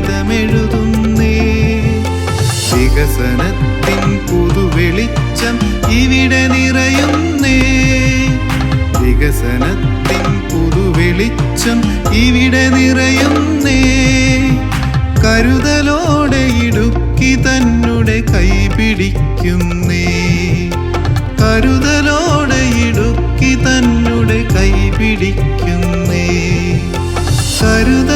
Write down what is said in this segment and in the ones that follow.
ചരിതമെഴുതുന്നേ വികസനത്തിൻ പുതുവെളിച്ചം ഇവിടെ നിറയുന്നേ. വികസനത്തിൻ പുതുവെളിച്ചം ഇവിടെ നിറയുന്നേ. കരുതലോടെ ഇടുക്കി തന്നെ കൈപിടിക്കുന്നേ. കരുതലോടെ ഇടുക്കി തന്നെ കൈപിടിക്കുന്നേ. കരുതലോടെ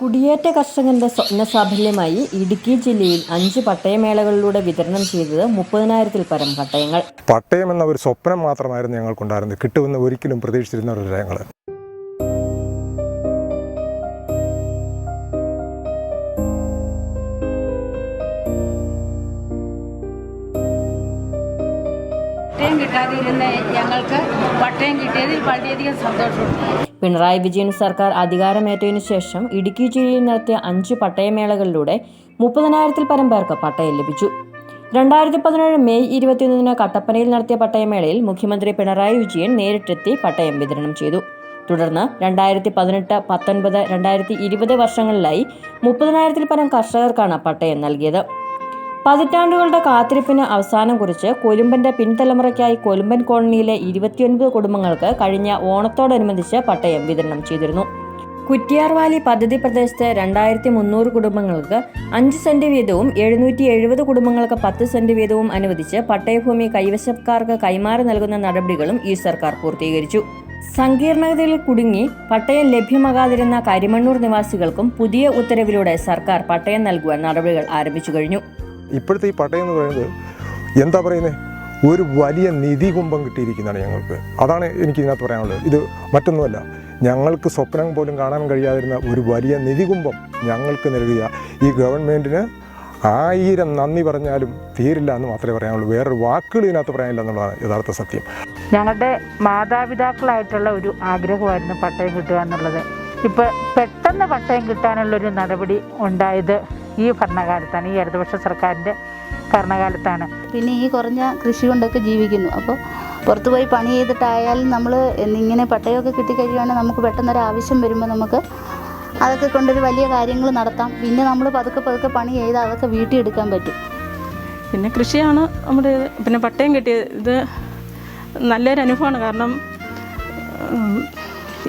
കുടിയേറ്റ കർഷകന്റെ സ്വപ്ന സാഫല്യമായി ഇടുക്കി ജില്ലയിൽ അഞ്ച് പട്ടയമേളകളിലൂടെ വിതരണം ചെയ്തത് മുപ്പതിനായിരത്തിൽ പരം പട്ടയങ്ങൾ. പട്ടയം എന്ന ഒരു സ്വപ്നം മാത്രമായിരുന്നു ഞങ്ങൾക്കുണ്ടായിരുന്നത്. കിട്ടുമെന്ന് ഒരിക്കലും പ്രതീക്ഷിച്ചിരുന്ന ഒരു ഞങ്ങൾ പട്ടയം കിട്ടാതിരുന്ന ഞങ്ങൾക്ക് പട്ടയം കിട്ടിയതിൽ വളരെയധികം സന്തോഷമുണ്ട്. പിണറായി വിജയൻ സർക്കാർ അധികാരമേറ്റതിനു ശേഷം ഇടുക്കി ജില്ലയിൽ നടത്തിയ അഞ്ച് പട്ടയമേളകളിലൂടെ മുപ്പതിനായിരത്തിൽ പരം പേർക്ക് പട്ടയം ലഭിച്ചു. രണ്ടായിരത്തി പതിനേഴ് മെയ് ഇരുപത്തിയൊന്നിന് കട്ടപ്പനയിൽ നടത്തിയ പട്ടയമേളയിൽ മുഖ്യമന്ത്രി പിണറായി വിജയൻ നേരിട്ടെത്തി പട്ടയം വിതരണം ചെയ്തു. തുടർന്ന് രണ്ടായിരത്തി പതിനെട്ട് പത്തൊൻപത് രണ്ടായിരത്തി ഇരുപത് വർഷങ്ങളിലായി മുപ്പതിനായിരത്തിൽ പരം കർഷകർക്കാണ് പട്ടയം നൽകിയത്. പതിറ്റാണ്ടുകളുടെ കാത്തിരിപ്പിന് അവസാനം കുറിച്ച് കൊലുമ്പന്റെ പിൻതലമുറയ്ക്കായി കൊലുമ്പൻ കോളനിയിലെ ഇരുപത്തിയൊൻപത് കുടുംബങ്ങൾക്ക് കഴിഞ്ഞ ഓണത്തോടനുബന്ധിച്ച് പട്ടയം വിതരണം ചെയ്തിരുന്നു. കുറ്റിയാർവാലി പദ്ധതി പ്രദേശത്തെ രണ്ടായിരത്തി മുന്നൂറ് കുടുംബങ്ങൾക്ക് അഞ്ച് സെന്റ് വീതവും എഴുന്നൂറ്റി എഴുപത് കുടുംബങ്ങൾക്ക് പത്ത് സെന്റ് വീതവും അനുവദിച്ച് പട്ടയഭൂമി കൈവശക്കാർക്ക് കൈമാറി നൽകുന്ന നടപടികളും ഈ സർക്കാർ പൂർത്തീകരിച്ചു. സങ്കീർണതയിൽ കുടുങ്ങി പട്ടയം ലഭ്യമാകാതിരുന്ന കരിമണ്ണൂർ നിവാസികൾക്കും പുതിയ ഉത്തരവിലൂടെ സർക്കാർ പട്ടയം നൽകുവാൻ നടപടികൾ ആരംഭിച്ചു കഴിഞ്ഞു. ഇപ്പോഴത്തെ ഈ പട്ടയം എന്ന് പറയുന്നത് എന്താ പറയുന്നത് ഒരു വലിയ നിധി കുംഭം കിട്ടിയിരിക്കുന്നതാണ് ഞങ്ങൾക്ക്. അതാണ് എനിക്ക് ഇതിനകത്ത് പറയാനുള്ളത്. ഇത് മറ്റൊന്നുമല്ല. ഞങ്ങൾക്ക് സ്വപ്നം പോലും കാണാൻ കഴിയാതിരുന്ന ഒരു വലിയ നിധി കുംഭം ഞങ്ങൾക്ക് നൽകിയ ഈ ഗവൺമെന്റിന് ആയിരം നന്ദി പറഞ്ഞാലും തീരില്ല എന്ന് മാത്രമേ പറയാനുള്ളൂ. വേറൊരു വാക്കുകൾ ഇതിനകത്ത് പറയാനില്ല എന്നുള്ളതാണ് യഥാർത്ഥ സത്യം. ഞങ്ങളുടെ മാതാപിതാക്കളായിട്ടുള്ള ഒരു ആഗ്രഹമായിരുന്നു പട്ടയം കിട്ടുക എന്നുള്ളത്. ഇപ്പോൾ പെട്ടെന്ന് പട്ടയം കിട്ടാനുള്ളൊരു നടപടി ഉണ്ടായത് ഈ ഭരണകാലത്താണ് ഈ ഇടതുപക്ഷ സർക്കാരിന്റെ ഭരണകാലത്താണ്. പിന്നെ ഈ കുറഞ്ഞ കൃഷി കൊണ്ടൊക്കെ ജീവിക്കുന്നു. അപ്പോൾ പുറത്തുപോയി പണി ചെയ്തിട്ടായാലും നമ്മൾ ഇങ്ങനെ പട്ടയമൊക്കെ കിട്ടിക്കഴിയുകയാണെങ്കിൽ നമുക്ക് പെട്ടെന്നൊരു ആവശ്യം വരുമ്പോൾ നമുക്ക് അതൊക്കെ കൊണ്ടൊരു വലിയ കാര്യങ്ങൾ നടത്താം. പിന്നെ നമ്മൾ പതുക്കെ പതുക്കെ പണി ചെയ്ത് അതൊക്കെ വീട്ടിൽ എടുക്കാൻ പറ്റും. പിന്നെ കൃഷിയാണ് നമ്മുടെ പിന്നെ പട്ടയം കിട്ടിയത് ഇത് നല്ലൊരു അനുഭവമാണ്. കാരണം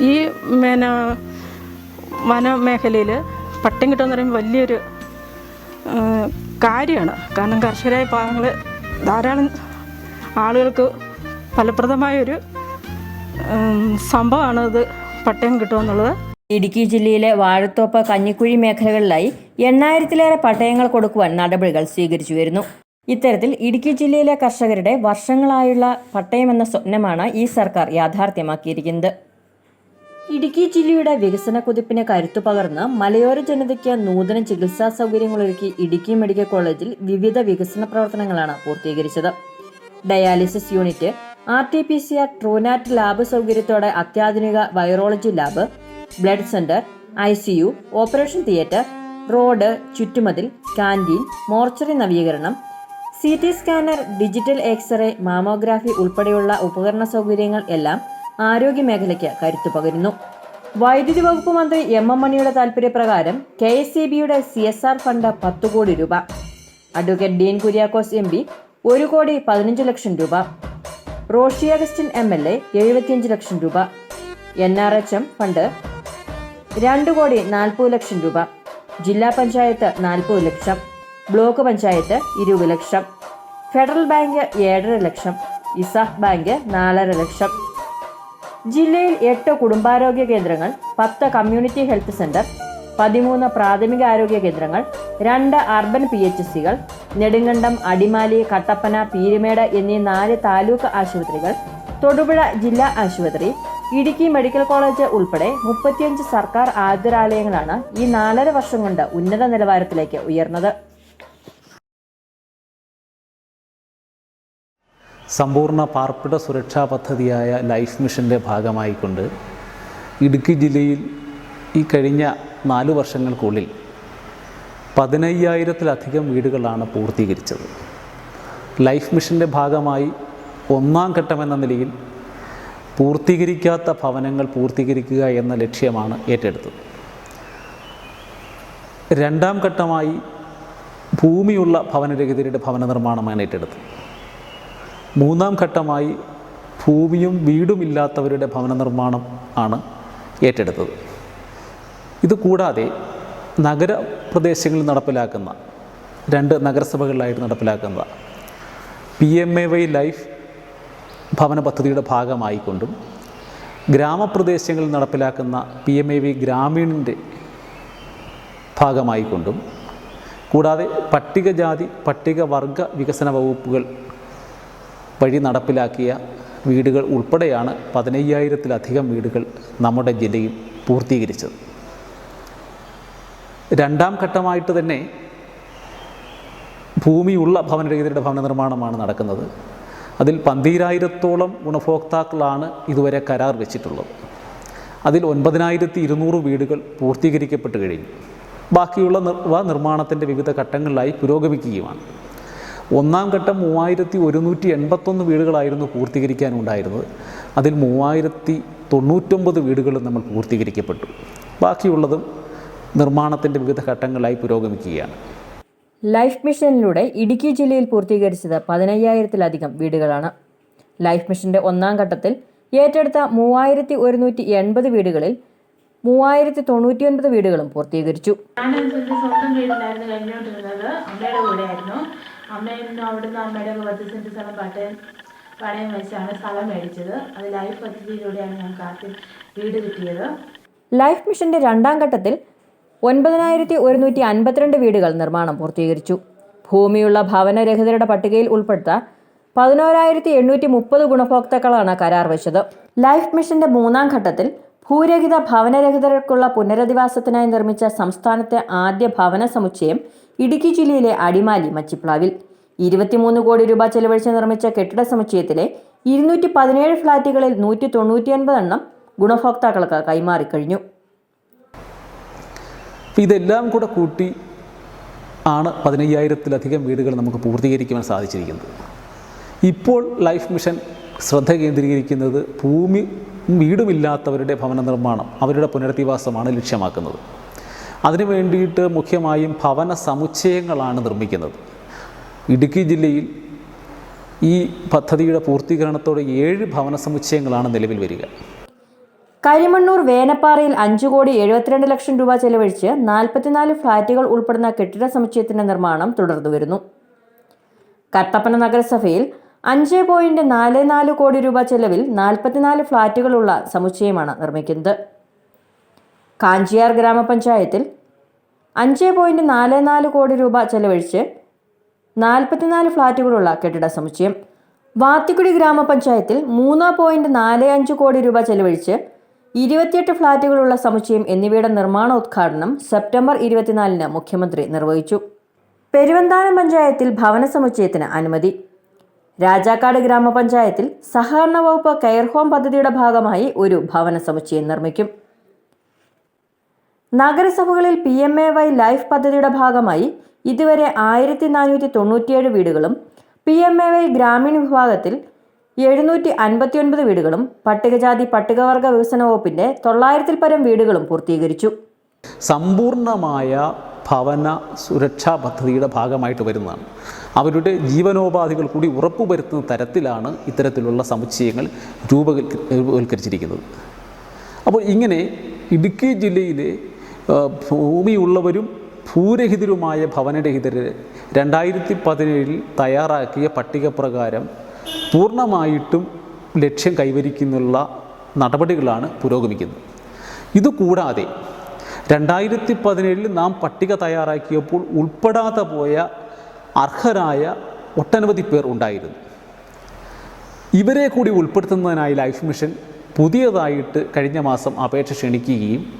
ഈ പിന്നെ വനമേഖലയിൽ പട്ടയം കിട്ടുമെന്ന് പറയുമ്പോൾ വലിയൊരു കാര്യമാണ്. കാരണം കർഷകരായ പാവങ്ങൾ ധാരാളം ആളുകൾക്ക് ഫലപ്രദമായൊരു സംഭവമാണ് ഇത് പട്ടയം കിട്ടുമെന്നുള്ളത്. ഇടുക്കി ജില്ലയിലെ വാഴത്തോപ്പ് കഞ്ഞിക്കുഴി മേഖലകളിലായി എണ്ണായിരത്തിലേറെ പട്ടയങ്ങൾ കൊടുക്കുവാൻ നടപടികൾ സ്വീകരിച്ചു വരുന്നു. ഇത്തരത്തിൽ ഇടുക്കി ജില്ലയിലെ കർഷകരുടെ വർഷങ്ങളായുള്ള പട്ടയമെന്ന സ്വപ്നമാണ് ഈ സർക്കാർ യാഥാർത്ഥ്യമാക്കിയിരിക്കുന്നത്. ഇടുക്കി ജില്ലയുടെ വികസന കുതിപ്പിന് കരുത്തു പകർന്ന് മലയോര ജനതയ്ക്ക് നൂതന ചികിത്സാ സൗകര്യങ്ങൾ ഒരുക്കി ഇടുക്കി മെഡിക്കൽ കോളേജിൽ വിവിധ വികസന പ്രവർത്തനങ്ങളാണ് പൂർത്തീകരിച്ചത്. Dialysis unit R T P C R Truenat lab സൗകര്യത്തോടെ അത്യാധുനിക virology lab blood centre I C U operation theatre road ചുറ്റുമതിൽ canteen mortuary നവീകരണം C T scanner digital x-ray mammography ഉൾപ്പെടെയുള്ള ഉപകരണ സൗകര്യങ്ങൾ എല്ലാം ആരോഗ്യ മേഖലയ്ക്ക് കരുത്തു പകരുന്നു. വൈദ്യുതി വകുപ്പ് മന്ത്രി എം എം മണിയുടെ താൽപര്യപ്രകാരം കെ എസ് സി ബിയുടെ സി എസ് ആർ ഫണ്ട് പത്ത് കോടി രൂപ. Advocate Dean Kuriakose M P ഒരു കോടി പതിനഞ്ച് ലക്ഷം രൂപ. Roshi Augustine M L A എഴുപത്തിയഞ്ച് ലക്ഷം രൂപ. N R H M fund രണ്ട് കോടി നാൽപ്പത് ലക്ഷം രൂപ. ജില്ലാ പഞ്ചായത്ത് നാൽപ്പത് ലക്ഷം. ബ്ലോക്ക് പഞ്ചായത്ത് ഇരുപത് ലക്ഷം. ഫെഡറൽ ബാങ്ക് ഏഴര ലക്ഷം. ഇസാഫ് ബാങ്ക് നാലര ലക്ഷം. ജില്ലയിൽ എട്ട് കുടുംബാരോഗ്യ കേന്ദ്രങ്ങൾ പത്ത് കമ്മ്യൂണിറ്റി ഹെൽത്ത് സെന്റർ പതിമൂന്ന് പ്രാഥമിക ആരോഗ്യ കേന്ദ്രങ്ങൾ രണ്ട് അർബൻ പി എച്ച് സികൾ നെടുങ്കണ്ടം അടിമാലി കട്ടപ്പന പീരുമേട് എന്നീ നാല് താലൂക്ക് ആശുപത്രികൾ തൊടുപുഴ ജില്ലാ ആശുപത്രി ഇടുക്കി മെഡിക്കൽ കോളേജ് ഉൾപ്പെടെ മുപ്പത്തിയഞ്ച് സർക്കാർ ആതുരാലയങ്ങളാണ് ഈ നാലര വർഷം കൊണ്ട് ഉന്നത നിലവാരത്തിലേക്ക് ഉയർന്നത്. സമ്പൂർണ പാർപ്പിട സുരക്ഷാ പദ്ധതിയായ ലൈഫ് മിഷന്റെ ഭാഗമായിക്കൊണ്ട് ഇടുക്കി ജില്ലയിൽ ഈ കഴിഞ്ഞ നാല് വർഷങ്ങൾക്കുള്ളിൽ പതിനയ്യായിരത്തിലധികം വീടുകളാണ് പൂർത്തീകരിച്ചത്. ലൈഫ് മിഷന്റെ ഭാഗമായി ഒന്നാം ഘട്ടമെന്ന നിലയിൽ പൂർത്തീകരിക്കാത്ത ഭവനങ്ങൾ പൂർത്തീകരിക്കുക എന്ന ലക്ഷ്യമാണ് ഏറ്റെടുത്തത്. രണ്ടാം ഘട്ടമായി ഭൂമിയുള്ള ഭവനരഹിതരുടെ ഭവന നിർമ്മാണമാണ് ഏറ്റെടുത്തത്. മൂന്നാം ഘട്ടമായി ഭൂമിയും വീടുമില്ലാത്തവരുടെ ഭവന നിർമ്മാണം ആണ് ഏറ്റെടുത്തത്. ഇത് കൂടാതെ നഗരപ്രദേശങ്ങളിൽ നടപ്പിലാക്കുന്ന രണ്ട് നഗരസഭകളിലായിട്ട് നടപ്പിലാക്കുന്ന P M A Y life ഭവന പദ്ധതിയുടെ ഭാഗമായിക്കൊണ്ടും ഗ്രാമപ്രദേശങ്ങളിൽ നടപ്പിലാക്കുന്ന പി എം എ വി ഗ്രാമീണിന്റെ ഭാഗമായിക്കൊണ്ടും കൂടാതെ പട്ടികജാതി പട്ടികവർഗ വികസന വകുപ്പുകൾ വഴി നടപ്പിലാക്കിയ വീടുകൾ ഉൾപ്പെടെയാണ് പതിനയ്യായിരത്തിലധികം വീടുകൾ നമ്മുടെ ജില്ലയിൽ പൂർത്തീകരിച്ചത്. രണ്ടാം ഘട്ടമായിട്ട് തന്നെ ഭൂമിയുള്ള ഭവനരഹിതരുടെ ഭവന നിർമ്മാണമാണ് നടക്കുന്നത്. അതിൽ പന്തീരായിരത്തോളം ഗുണഭോക്താക്കളാണ് ഇതുവരെ കരാർ വെച്ചിട്ടുള്ളത്. അതിൽ ഒൻപതിനായിരത്തി ഇരുന്നൂറ് വീടുകൾ പൂർത്തീകരിക്കപ്പെട്ട് കഴിഞ്ഞു. ബാക്കിയുള്ള നിർ നിർമ്മാണത്തിന്റെ വിവിധ ഘട്ടങ്ങളിലായി പുരോഗമിക്കുകയുമാണ്. ഒന്നാം ഘട്ടം മൂവായിരത്തി ഒരുന്നൂറ്റി എൺപത്തൊന്ന് വീടുകളായിരുന്നു പൂർത്തീകരിക്കാനുണ്ടായിരുന്നത്. അതിൽ മൂവായിരത്തി തൊണ്ണൂറ്റൊമ്പത് വീടുകൾ നമ്മൾ പൂർത്തീകരിക്കപ്പെട്ടു. ബാക്കിയുള്ളതും നിർമ്മാണത്തിന്റെ വിവിധ ഘട്ടങ്ങളായി പുരോഗമിക്കുകയാണ്. ലൈഫ് മിഷനിലൂടെ ഇടുക്കി ജില്ലയിൽ പൂർത്തീകരിച്ചത് പതിനയ്യായിരത്തിലധികം വീടുകളാണ്. ലൈഫ് മിഷന്റെ ഒന്നാം ഘട്ടത്തിൽ ഏറ്റെടുത്ത മൂവായിരത്തി ഒരുന്നൂറ്റി എൺപത് വീടുകളിൽ മൂവായിരത്തി തൊണ്ണൂറ്റിയൊൻപത് വീടുകളും പൂർത്തീകരിച്ചു. ഞാൻ സ്വന്തം വീടിലായിരുന്നു കഴിഞ്ഞുകൊണ്ടിരുന്നത്. അമ്മയുടെ കൂടെയായിരുന്നു അമ്മയും അവിടുന്ന് അമ്മയുടെ ഒക്കെ പത്ത് സ്ഥലം പട്ടയം പണയം വെച്ചാണ് സ്ഥലം മേടിച്ചത്. അത് ലൈഫ് പദ്ധതിയിലൂടെയാണ് ഞങ്ങൾക്ക് ആദ്യം വീട് കിട്ടിയത്. ലൈഫ് മിഷന്റെ രണ്ടാം ഘട്ടത്തിൽ ഒൻപതിനായിരത്തി ഒരുന്നൂറ്റി അൻപത്തിരണ്ട് വീടുകൾ നിർമ്മാണം പൂർത്തീകരിച്ചു. ഭൂമിയുള്ള ഭവനരഹിതരുടെ പട്ടികയിൽ ഉൾപ്പെടുത്താൻ പതിനോരായിരത്തി എണ്ണൂറ്റി മുപ്പത് ഗുണഭോക്താക്കളാണ് കരാർ വെച്ചത്. ലൈഫ് മിഷന്റെ മൂന്നാം ഘട്ടത്തിൽ ഭൂരഹിത ഭവനരഹിതർക്കുള്ള പുനരധിവാസത്തിനായി നിർമ്മിച്ച സംസ്ഥാനത്തെ ആദ്യ ഭവന സമുച്ചയം ഇടുക്കി ജില്ലയിലെ അടിമാലി മച്ചിപ്ലാവിൽ. ഇരുപത്തിമൂന്ന് കോടി രൂപ ചെലവഴിച്ച് നിർമ്മിച്ച കെട്ടിട സമുച്ചയത്തിലെ ഇരുന്നൂറ്റി പതിനേഴ് ഫ്ളാറ്റുകളിൽ നൂറ്റി തൊണ്ണൂറ്റിയൊൻപത് എണ്ണം ഗുണഭോക്താക്കൾക്ക് കൈമാറിക്കഴിഞ്ഞു ഇതെല്ലാം കൂടെ കൂട്ടി ആണ് പതിനയ്യായിരത്തിലധികം വീടുകൾ നമുക്ക് പൂർത്തീകരിക്കുവാൻ സാധിച്ചിരിക്കുന്നത്. ഇപ്പോൾ ലൈഫ് മിഷൻ ശ്രദ്ധ കേന്ദ്രീകരിക്കുന്നത് ഭൂമി വീടുമില്ലാത്തവരുടെ ഭവന നിർമ്മാണം അവരുടെ പുനരധിവാസമാണ് ലക്ഷ്യമാക്കുന്നത്. അതിനു വേണ്ടിയിട്ട് മുഖ്യമായും ഭവന സമുച്ചയങ്ങളാണ് നിർമ്മിക്കുന്നത്. ഇടുക്കി ജില്ലയിൽ ഈ പദ്ധതിയുടെ പൂർത്തീകരണത്തോടെ ഏഴ് ഭവന സമുച്ചയങ്ങളാണ് നിലവിൽ വരിക. കരിമണ്ണൂർ വേനപ്പാറയിൽ അഞ്ചു കോടി എഴുപത്തിരണ്ട് ലക്ഷം രൂപ ചെലവഴിച്ച് നാൽപ്പത്തിനാല് ഫ്ളാറ്റുകൾ ഉൾപ്പെടുന്ന കെട്ടിട സമുച്ചയത്തിന്റെ നിർമ്മാണം തുടർന്നു വരുന്നു കട്ടപ്പന നഗരസഭയിൽ അഞ്ച് പോയിന്റ് നാല് നാല് കോടി രൂപ ചെലവിൽ നാൽപ്പത്തിനാല് ഫ്ളാറ്റുകളുള്ള സമുച്ചയമാണ് നിർമ്മിക്കുന്നത്. കാഞ്ചിയാർ ഗ്രാമപഞ്ചായത്തിൽ അഞ്ച് പോയിന്റ് നാല് നാല് കോടി രൂപ ചെലവഴിച്ച് നാൽപ്പത്തിനാല് ഫ്ളാറ്റുകളുള്ള കെട്ടിട സമുച്ചയം. വാത്തിക്കുടി ഗ്രാമപഞ്ചായത്തിൽ മൂന്ന് പോയിന്റ് നാല് അഞ്ച് കോടി രൂപ ചെലവഴിച്ച് ഇരുപത്തിയെട്ട് ഫ്ളാറ്റുകളുള്ള സമുച്ചയം എന്നിവയുടെ നിർമ്മാണ ഉദ്ഘാടനം സെപ്റ്റംബർ ഇരുപത്തിനാലിന് മുഖ്യമന്ത്രി നിർവഹിച്ചു. പെരുവന്താനം പഞ്ചായത്തിൽ ഭവന സമുച്ചയത്തിന് അനുമതി. രാജാക്കാട് ഗ്രാമപഞ്ചായത്തിൽ സഹകരണ വകുപ്പ് കെയർ ഹോം പദ്ധതിയുടെ ഭാഗമായി ഒരു ഭവന സമുച്ചയം നിർമ്മിക്കും. നഗരസഭകളിൽ P M A Y life പദ്ധതിയുടെ ഭാഗമായി ഇതുവരെ ആയിരത്തി നാനൂറ്റി തൊണ്ണൂറ്റിയേഴ് വീടുകളും പി എം എ വൈ ഗ്രാമീണ വിഭാഗത്തിൽ എഴുന്നൂറ്റി അൻപത്തിയൊൻപത് വീടുകളും പട്ടികജാതി പട്ടികവർഗ വികസന വകുപ്പിന്റെ തൊള്ളായിരത്തിൽ പരം വീടുകളും പൂർത്തീകരിച്ചു. സമ്പൂർണമായ ഭവന സുരക്ഷാ പദ്ധതിയുടെ ഭാഗമായിട്ട് വരുന്നതാണ്. അവരുടെ ജീവനോപാധികൾ കൂടി ഉറപ്പുവരുത്തുന്ന തരത്തിലാണ് ഇത്തരത്തിലുള്ള സമുച്ചയങ്ങൾ രൂപവൽക്ക രൂപവൽക്കരിച്ചിരിക്കുന്നത്. അപ്പോൾ ഇങ്ങനെ ഇടുക്കി ജില്ലയിലെ ഭൂമി ഭൂമിയുള്ളവരും ഭൂരഹിതരുമായ ഭവനരഹിതരെ രണ്ടായിരത്തി പതിനേഴിൽ തയ്യാറാക്കിയ പട്ടിക പ്രകാരം പൂർണമായിട്ടും ലക്ഷ്യം കൈവരിക്കുന്നുള്ള നടപടികളാണ് പുരോഗമിക്കുന്നത്. ഇതുകൂടാതെ രണ്ടായിരത്തി പതിനേഴിൽ നാം പട്ടിക തയ്യാറാക്കിയപ്പോൾ ഉൾപ്പെടാതെ പോയ അർഹരായ ഒട്ടനവധി പേർ ഉണ്ടായിരുന്നു. ഇവരെ കൂടി ഉൾപ്പെടുത്തുന്നതിനായി ലൈഫ് മിഷൻ പുതിയതായിട്ട് കഴിഞ്ഞ മാസം അപേക്ഷ ക്ഷണിക്കുകയും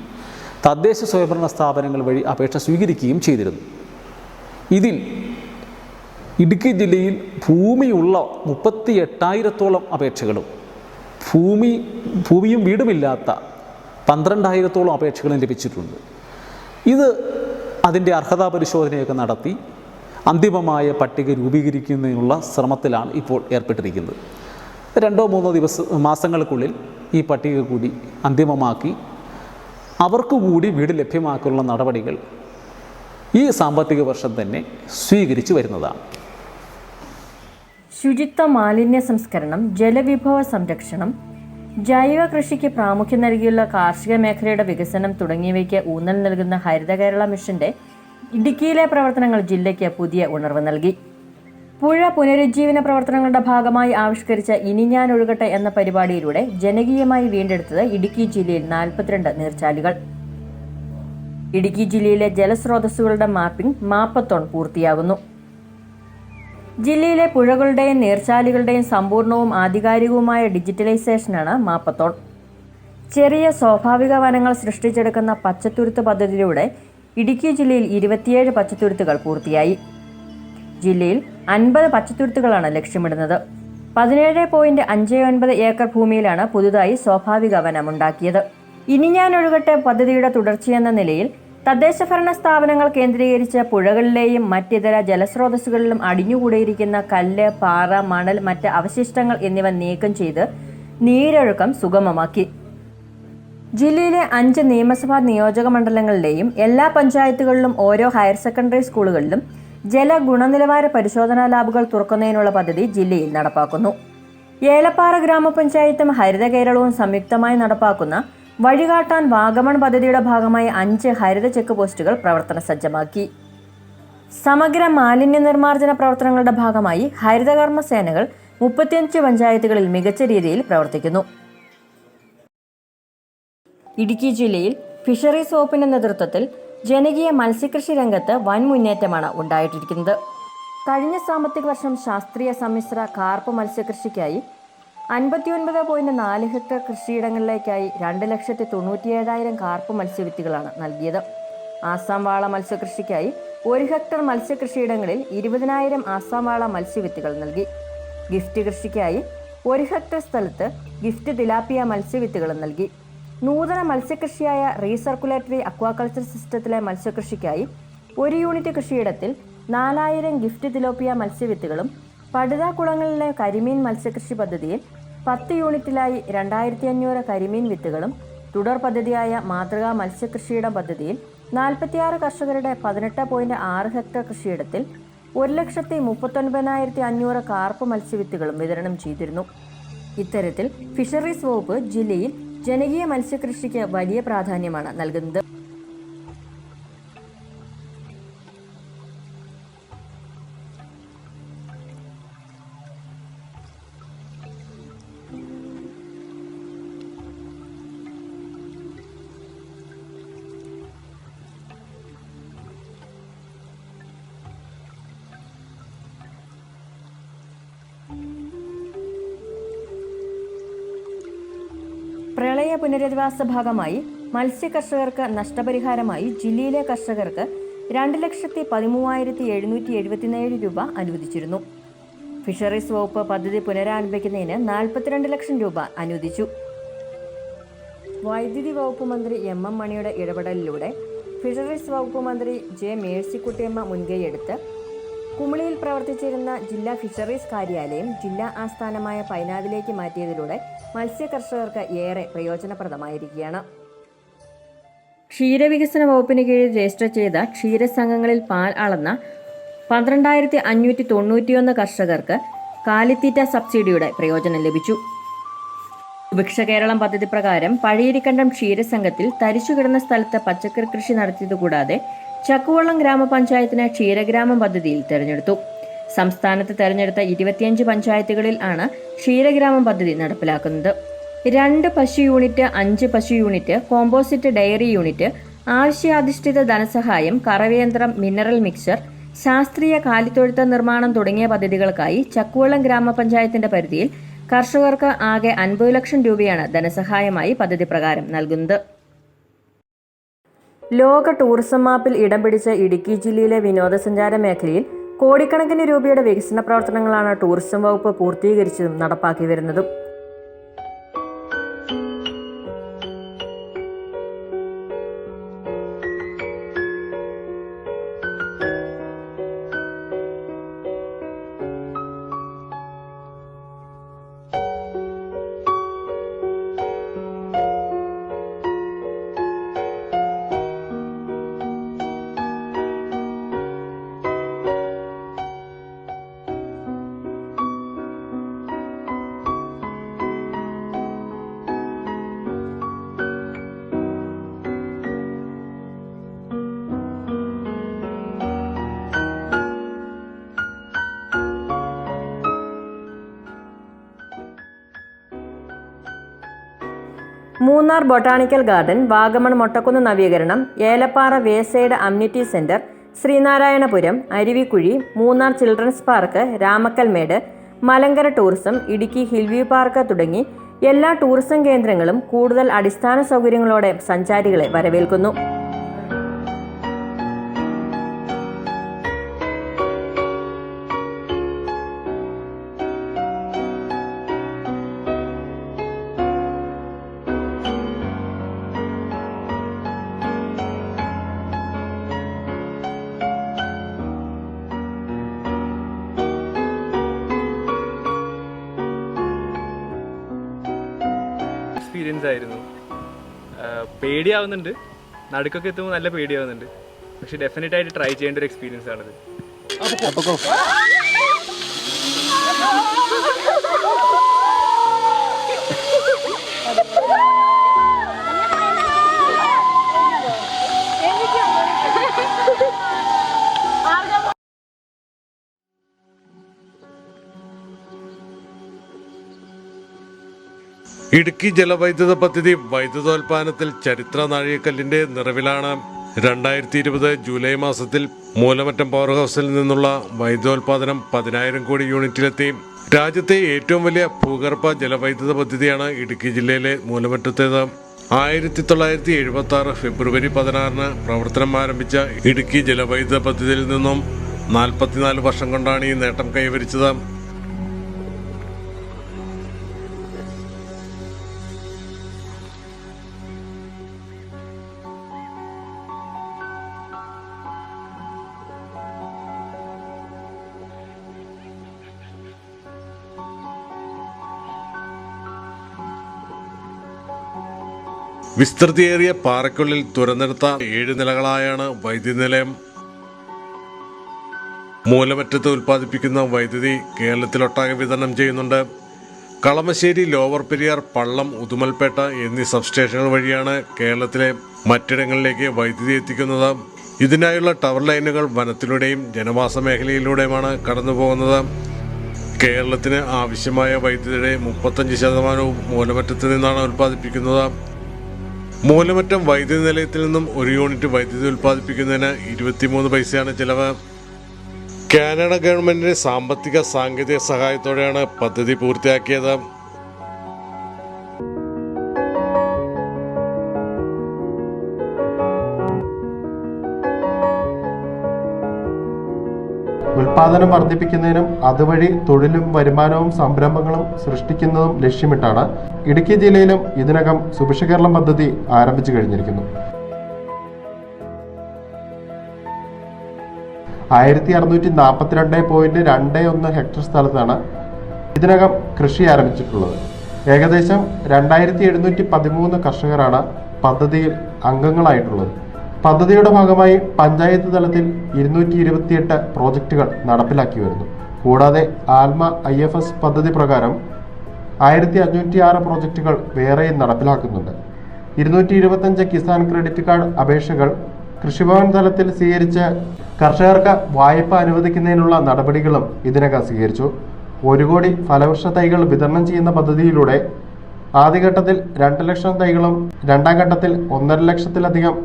തദ്ദേശ സ്വയംഭരണ സ്ഥാപനങ്ങൾ വഴി അപേക്ഷ സ്വീകരിക്കുകയും ചെയ്തിരുന്നു. ഇതിൽ ഇടുക്കി ജില്ലയിൽ ഭൂമിയുള്ള മുപ്പത്തി എട്ടായിരത്തോളം അപേക്ഷകളും ഭൂമി ഭൂമിയും വീടുമില്ലാത്ത പന്ത്രണ്ടായിരത്തോളം അപേക്ഷകളും ലഭിച്ചിട്ടുണ്ട്. ഇത് അതിന്റെ അർഹതാ പരിശോധനയൊക്കെ നടത്തി അന്തിമമായ പട്ടിക രൂപീകരിക്കുന്നതിനുള്ള ശ്രമത്തിലാണ് ഇപ്പോൾ ഏർപ്പെട്ടിരിക്കുന്നത്. രണ്ടോ മൂന്നോ ദിവസ മാസങ്ങൾക്കുള്ളിൽ ഈ പട്ടിക കൂടി അന്തിമമാക്കി അവർക്ക് കൂടി വീട് ലഭ്യമാക്കാനുള്ള നടപടികൾ ഈ സാമ്പത്തിക വർഷം തന്നെ സ്വീകരിച്ചു വരുന്നതാണ്. ശുചിത്വ മാലിന്യ സംസ്കരണം ജലവിഭവ സംരക്ഷണം ജൈവ കൃഷിക്ക് പ്രാമുഖ്യം നൽകിയുള്ള കാർഷിക മേഖലയുടെ വികസനം തുടങ്ങിയവയ്ക്ക് ഊന്നൽ നൽകുന്ന ഹരിത കേരള മിഷന്റെ ഇടുക്കിയിലെ പ്രവർത്തനങ്ങൾ ജില്ലയ്ക്ക് പുതിയ ഉണർവ് നൽകി. പുഴ പുനരുജ്ജീവന പ്രവർത്തനങ്ങളുടെ ഭാഗമായി ആവിഷ്കരിച്ച ഇനി ഞാൻ ഒഴുകട്ടെ എന്ന പരിപാടിയിലൂടെ ജനകീയമായി വീണ്ടെടുത്തത് ഇടുക്കി ജില്ലയിൽ നാൽപ്പത്തിരണ്ട് നീർച്ചാലുകൾ. ഇടുക്കി ജില്ലയിലെ ജലസ്രോതസ്സുകളുടെ മാപ്പിംഗ് മാപ്പത്തോൺ പൂർത്തിയാകുന്നു. ജില്ലയിലെ പുഴകളുടെയും നീർച്ചാലുകളുടെയും സമ്പൂർണവും ആധികാരികവുമായ ഡിജിറ്റലൈസേഷനാണ് മാപ്പത്തോൺ. ചെറിയ സ്വാഭാവിക വനങ്ങൾ സൃഷ്ടിച്ചെടുക്കുന്ന പച്ചത്തുരുത്ത് പദ്ധതിയിലൂടെ ഇടുക്കി ജില്ലയിൽ ഇരുപത്തിയേഴ് പച്ചത്തുരുത്തുകൾ പൂർത്തിയായി. ജില്ലയിൽ അൻപത് പച്ചത്തുരുത്തുകളാണ് ലക്ഷ്യമിടുന്നത്. പതിനേഴ് പോയിന്റ് അഞ്ച് ഒൻപത് ഏക്കർ ഭൂമിയിലാണ് പുതുതായി സ്വാഭാവിക വനമുണ്ടാക്കിയത് ഇനി ഞാൻ ഒഴുകട്ടെ പദ്ധതിയുടെ തുടർച്ചയെന്ന നിലയിൽ തദ്ദേശ തദ്ദേശഭരണ സ്ഥാപനങ്ങൾ കേന്ദ്രീകരിച്ച പുഴകളിലെയും മറ്റിതര ജലസ്രോതസ്സുകളിലും അടിഞ്ഞുകൂടിയിരിക്കുന്ന കല്ല് പാറ മണൽ മറ്റ് അവശിഷ്ടങ്ങൾ എന്നിവ നീക്കം ചെയ്ത് നീരൊഴുക്കം സുഗമമാക്കി. ജില്ലയിലെ അഞ്ച് നിയമസഭാ നിയോജക മണ്ഡലങ്ങളിലെയും എല്ലാ പഞ്ചായത്തുകളിലും ഓരോ ഹയർ സെക്കൻഡറി സ്കൂളുകളിലും ജല ഗുണനിലവാര പരിശോധനാ ലാബുകൾ തുറക്കുന്നതിനുള്ള പദ്ധതി ജില്ലയിൽ നടപ്പാക്കുന്നു. ഏലപ്പാറ ഗ്രാമപഞ്ചായത്തും ഹരിത കേരളവും സംയുക്തമായി നടപ്പാക്കുന്ന വഴികാട്ടാൻ വാഗമൺ പദ്ധതിയുടെ ഭാഗമായി അഞ്ച് ഹരിത ചെക്ക് പോസ്റ്റുകൾ പ്രവർത്തന സജ്ജമാക്കി. സമഗ്ര മാലിന്യ നിർമ്മാർജന പ്രവർത്തനങ്ങളുടെ ഭാഗമായി ഹരിതകർമ്മ സേനകൾ മുപ്പത്തിയഞ്ച് പഞ്ചായത്തുകളിൽ മികച്ച രീതിയിൽ പ്രവർത്തിക്കുന്നു. ഇടുക്കി ജില്ലയിൽ ഫിഷറീസ് വകുപ്പിന്റെ നേതൃത്വത്തിൽ ജനകീയ മത്സ്യകൃഷി രംഗത്ത് വൻ മുന്നേറ്റമാണ് ഉണ്ടായിട്ടിരിക്കുന്നത്. കഴിഞ്ഞ സാമ്പത്തിക വർഷം ശാസ്ത്രീയ സമ്മിശ്ര കാർപ്പ് മത്സ്യകൃഷിക്കായി അൻപത്തിയൊൻപത് പോയിന്റ് നാല് ഹെക്ടർ കൃഷിയിടങ്ങളിലേക്കായി രണ്ട് ലക്ഷത്തി തൊണ്ണൂറ്റിയേഴായിരം കാർപ്പ് മത്സ്യവിത്തുകളാണ് നൽകിയത്. ആസാം വാള മത്സ്യകൃഷിക്കായി ഒരു ഹെക്ടർ മത്സ്യകൃഷിയിടങ്ങളിൽ ഇരുപതിനായിരം ആസാം വാള മത്സ്യവിത്തുകൾ നൽകി. ഗിഫ്റ്റ് കൃഷിക്കായി ഒരു ഹെക്ടർ സ്ഥലത്ത് ഗിഫ്റ്റ് തിലാപ്പിയ മത്സ്യവിത്തുകൾ നൽകി. നൂതന മത്സ്യകൃഷിയായ റീസർക്കുലേറ്ററി അക്വാകൾച്ചർ സിസ്റ്റത്തിലെ മത്സ്യകൃഷിക്കായി ഒരു യൂണിറ്റ് കൃഷിയിടത്തിൽ നാലായിരം ഗിഫ്റ്റ് തിലോപ്പിയ മത്സ്യവിത്തുകളും പടുത കുളങ്ങളിലെ കരിമീൻ മത്സ്യകൃഷി പദ്ധതിയിൽ പത്ത് യൂണിറ്റിലായി രണ്ടായിരത്തി അഞ്ഞൂറ് കരിമീൻ വിത്തുകളും തുടർ പദ്ധതിയായ മാതൃകാ മത്സ്യകൃഷിയിടം പദ്ധതിയിൽ നാൽപ്പത്തിയാറ് കർഷകരുടെ പതിനെട്ട് പോയിന്റ് ആറ് ഹെക്ടർ കൃഷിയിടത്തിൽ ഒരു ലക്ഷത്തി മുപ്പത്തൊൻപതിനായിരത്തി അഞ്ഞൂറ് കാർപ്പ് മത്സ്യവിത്തുകളും വിതരണം ചെയ്തിരുന്നു. ഇത്തരത്തിൽ ഫിഷറീസ് വകുപ്പ് ജില്ലയിൽ ജനകീയ മത്സ്യകൃഷിക്ക് വലിയ പ്രാധാന്യമാണ് നൽകുന്നത്. പുനരധിവാസ ഭാഗമായി മത്സ്യ കർഷകർക്ക് നഷ്ടപരിഹാരമായി ജില്ലയിലെ കർഷകർക്ക് രണ്ട് ലക്ഷത്തി പതിമൂവായിരത്തി എഴുന്നൂറ്റി എഴുപത്തിനേഴ് രൂപ അനുവദിച്ചിരുന്നു. ഫിഷറീസ് വകുപ്പ് പദ്ധതി പുനരാരംഭിക്കുന്നതിന് നാൽപ്പത്തിരണ്ട് ലക്ഷം രൂപ അനുവദിച്ചു. വൈദ്യുതി വകുപ്പ് മന്ത്രി എം എം മണിയുടെ ഇടപെടലിലൂടെ ഫിഷറീസ് വകുപ്പ് മന്ത്രി ജെ മേഴ്സിക്കുട്ടിയമ്മ മുൻകൈയെടുത്ത് കുമളിയിൽ പ്രവർത്തിച്ചിരുന്ന ജില്ലാ ഫിഷറീസ് കാര്യാലയം ജില്ലാ ആസ്ഥാനമായ പൈനാവിലേക്ക് മാറ്റിയതിലൂടെ മത്സ്യ കർഷകർക്ക് ഏറെ പ്രയോജനപ്രദമായിരിക്കുകയാണ്. ക്ഷീരവികസന വകുപ്പിന് കീഴിൽ രജിസ്റ്റർ ചെയ്ത ക്ഷീരസംഘങ്ങളിൽ പാൽ അളന്ന പന്ത്രണ്ടായിരത്തി അഞ്ഞൂറ്റി തൊണ്ണൂറ്റിയൊന്ന് കർഷകർക്ക് കാലിത്തീറ്റ സബ്സിഡിയുടെ പ്രയോജനം ലഭിച്ചു. വൃക്ഷ കേരളം പദ്ധതി പ്രകാരം പഴയരിക്കണ്ടം ക്ഷീരസംഘത്തിൽ തരിച്ചുകിടന്ന സ്ഥലത്ത് പച്ചക്കറി കൃഷി നടത്തിയതുകൂടാതെ ചക്കുവള്ളം ഗ്രാമപഞ്ചായത്തിന് ക്ഷീരഗ്രാമം പദ്ധതിയിൽ തെരഞ്ഞെടുത്തു. സംസ്ഥാനത്ത് തെരഞ്ഞെടുത്ത ഇരുപത്തിയഞ്ച് പഞ്ചായത്തുകളിൽ ആണ് ക്ഷീരഗ്രാമം പദ്ധതി നടപ്പിലാക്കുന്നത്. രണ്ട് പശു യൂണിറ്റ് അഞ്ച് പശു യൂണിറ്റ് കോമ്പോസിറ്റ് ഡയറി യൂണിറ്റ് ആവശ്യാധിഷ്ഠിത ധനസഹായം കറവയന്ത്രം മിനറൽ മിക്സർ ശാസ്ത്രീയ കാലിത്തൊഴുത്ത നിർമ്മാണം തുടങ്ങിയ പദ്ധതികൾക്കായി ചക്കുവള്ളം ഗ്രാമപഞ്ചായത്തിന്റെ പരിധിയിൽ കർഷകർക്ക് ആകെ അൻപത് ലക്ഷം രൂപയാണ് ധനസഹായമായി പദ്ധതി പ്രകാരം നൽകുന്നത്. ലോക ടൂറിസം മാപ്പിൽ ഇടം പിടിച്ച ഇടുക്കി ജില്ലയിലെ വിനോദസഞ്ചാര മേഖലയിൽ കോടിക്കണക്കിന് രൂപയുടെ വികസന പ്രവർത്തനങ്ങളാണ് ടൂറിസം വകുപ്പ് പൂർത്തീകരിച്ചതും നടപ്പാക്കി വരുന്നതും. മൂന്നാർ ബൊട്ടാണിക്കൽ ഗാർഡൻ വാഗമൺ മൊട്ടക്കുന്ന് നവീകരണം Elappara wayside amenity centre Sreenarayanapuram Aruvikkuzhi Munnar children's park Ramakkalmedu Malankara tourism Idukki hill view park തുടങ്ങി എല്ലാ ടൂറിസം കേന്ദ്രങ്ങളും കൂടുതൽ അടിസ്ഥാന സൗകര്യങ്ങളോടെ സഞ്ചാരികളെ വരവേൽക്കുന്നു. എക്സ്പീരിയൻസ് ആയിരുന്നു പേടിയാവുന്നുണ്ട്. നടുക്കൊക്കെ എത്തുമ്പോൾ നല്ല പേടിയാവുന്നുണ്ട്. പക്ഷെ ഡെഫിനറ്റ് ആയിട്ട് ട്രൈ ചെയ്യേണ്ട ഒരു എക്സ്പീരിയൻസ് ആണത്. ഇടുക്കി ജലവൈദ്യുത പദ്ധതി വൈദ്യുതോൽപാദനത്തിൽ ചരിത്ര നാഴികക്കല്ലിന്റെ നിറവിലാണ്. രണ്ടായിരത്തി ഇരുപത് ജൂലൈ മാസത്തിൽ മൂലമറ്റം പവർ ഹൗസിൽ നിന്നുള്ള വൈദ്യുതോൽപാദനം പതിനായിരം കോടി യൂണിറ്റിലെത്തി. രാജ്യത്തെ ഏറ്റവും വലിയ ഭൂഗർഭ ജലവൈദ്യുത പദ്ധതിയാണ് ഇടുക്കി ജില്ലയിലെ മൂലമറ്റത്തേത്. ആയിരത്തി തൊള്ളായിരത്തി എഴുപത്തി ആറ് ഫെബ്രുവരി പതിനാറിന് പ്രവർത്തനം ആരംഭിച്ച ഇടുക്കി ജലവൈദ്യുത പദ്ധതിയിൽ നിന്നും നാൽപ്പത്തിനാല് വർഷം കൊണ്ടാണ് ഈ നേട്ടം കൈവരിച്ചത്. വിസ്തൃതിയേറിയ പാറയ്ക്കുള്ളിൽ തുരന്നെടുത്ത ഏഴ് നിലകളായാണ് വൈദ്യുതി നിലയം മൂലമറ്റത്ത് ഉൽപ്പാദിപ്പിക്കുന്ന വൈദ്യുതി കേരളത്തിലൊട്ടാകെ വിതരണം ചെയ്യുന്നുണ്ട്. കളമശ്ശേരി ലോവർ പെരിയാർ പള്ളം ഉദുമൽപേട്ട എന്നീ സബ്സ്റ്റേഷനുകൾ വഴിയാണ് കേരളത്തിലെ മറ്റിടങ്ങളിലേക്ക് വൈദ്യുതി എത്തിക്കുന്നത്. ഇതിനായുള്ള ടവർ ലൈനുകൾ വനത്തിലൂടെയും ജനവാസ മേഖലയിലൂടെയുമാണ് കടന്നുപോകുന്നത്. കേരളത്തിന് ആവശ്യമായ വൈദ്യുതിയുടെ മുപ്പത്തഞ്ച് ശതമാനവും മൂലമറ്റത്ത് നിന്നാണ് ഉൽപ്പാദിപ്പിക്കുന്നത്. മൂലമറ്റം വൈദ്യുതി നിലയത്തിൽ നിന്നും ഒരു യൂണിറ്റ് വൈദ്യുതി ഉൽപ്പാദിപ്പിക്കുന്നതിന് ഇരുപത്തിമൂന്ന് പൈസയാണ് ചിലവ്. കാനഡ ഗവൺമെന്റിന്റെ സാമ്പത്തിക സാങ്കേതിക സഹായത്തോടെയാണ് പദ്ധതി പൂർത്തിയാക്കിയത്. ഉൽപാദനം വർദ്ധിപ്പിക്കുന്നതിനും അതുവഴി തൊഴിലും വരുമാനവും സംരംഭങ്ങളും സൃഷ്ടിക്കുന്നതും ലക്ഷ്യമിട്ടാണ് ഇടുക്കി ജില്ലയിലും ഇതിനകം സുഭിക്ഷ കേരളം പദ്ധതി ആരംഭിച്ചു കഴിഞ്ഞിരിക്കുന്നു. ആയിരത്തി അറുന്നൂറ്റി നാൽപ്പത്തിരണ്ട് പോയിന്റ് രണ്ട് ഒന്ന് ഹെക്ടർ സ്ഥലത്താണ് ഇതിനകം കൃഷി ആരംഭിച്ചിട്ടുള്ളത്. ഏകദേശം രണ്ടായിരത്തി എഴുന്നൂറ്റി പതിമൂന്ന് കർഷകരാണ് പദ്ധതിയിൽ അംഗങ്ങളായിട്ടുള്ളത്. പദ്ധതിയുടെ ഭാഗമായി പഞ്ചായത്ത് തലത്തിൽ ഇരുന്നൂറ്റി ഇരുപത്തിയെട്ട് പ്രോജക്റ്റുകൾ നടപ്പിലാക്കി വരുന്നു. കൂടാതെ ആൽമ ഐ എഫ് എസ് പദ്ധതി പ്രകാരം ആയിരത്തി അഞ്ഞൂറ്റി ആറ് പ്രോജക്റ്റുകൾ വേറെയും നടപ്പിലാക്കുന്നുണ്ട്. ഇരുന്നൂറ്റി ഇരുപത്തഞ്ച് കിസാൻ ക്രെഡിറ്റ് കാർഡ് അപേക്ഷകൾ കൃഷിഭവൻ തലത്തിൽ സ്വീകരിച്ച് കർഷകർക്ക് വായ്പ അനുവദിക്കുന്നതിനുള്ള നടപടികളും ഇതിനകം സ്വീകരിച്ചു. ഒരു കോടി ഫലവൃക്ഷ തൈകൾ വിതരണം ചെയ്യുന്ന പദ്ധതിയിലൂടെ ആദ്യഘട്ടത്തിൽ രണ്ട് ലക്ഷം തൈകളും രണ്ടാം ഘട്ടത്തിൽ ഒന്നര ലക്ഷത്തിലധികം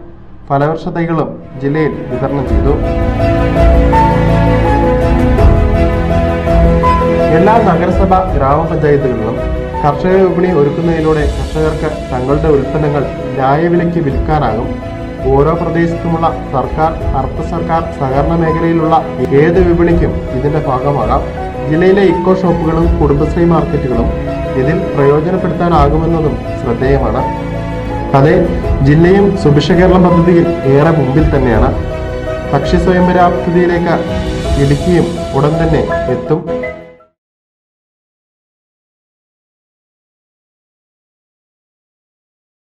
ഫലവൃക്ഷ തൈകളും ജില്ലയിൽ വിതരണം ചെയ്തു. എല്ലാ നഗരസഭ ഗ്രാമപഞ്ചായത്തുകളിലും കർഷക വിപണി ഒരുക്കുന്നതിലൂടെ കർഷകർക്ക് തങ്ങളുടെ ഉൽപ്പന്നങ്ങൾ ന്യായവിലയ്ക്ക് വിൽക്കാനാകും. ഓരോ പ്രദേശത്തുമുള്ള സർക്കാർ അർദ്ധ സർക്കാർ സഹകരണ മേഖലയിലുള്ള ഏത് വിപണിക്കും ഇതിന്റെ ഭാഗമാകാം. ജില്ലയിലെ ഇക്കോ ഷോപ്പുകളും കുടുംബശ്രീ മാർക്കറ്റുകളും ഇതിൽ പ്രയോജനപ്പെടുത്താനാകുമെന്നതും ശ്രദ്ധേയമാണ്. അതെ ജില്ലയും സുഭിക്ഷ കേരളം പദ്ധതിയിൽ ഏറെ മുമ്പിൽ തന്നെയാണ്. ഭക്ഷ്യ സ്വയം പര്യാപ്തതയിലേക്ക് ഇടുക്കിയും ഉടൻ തന്നെ എത്തും.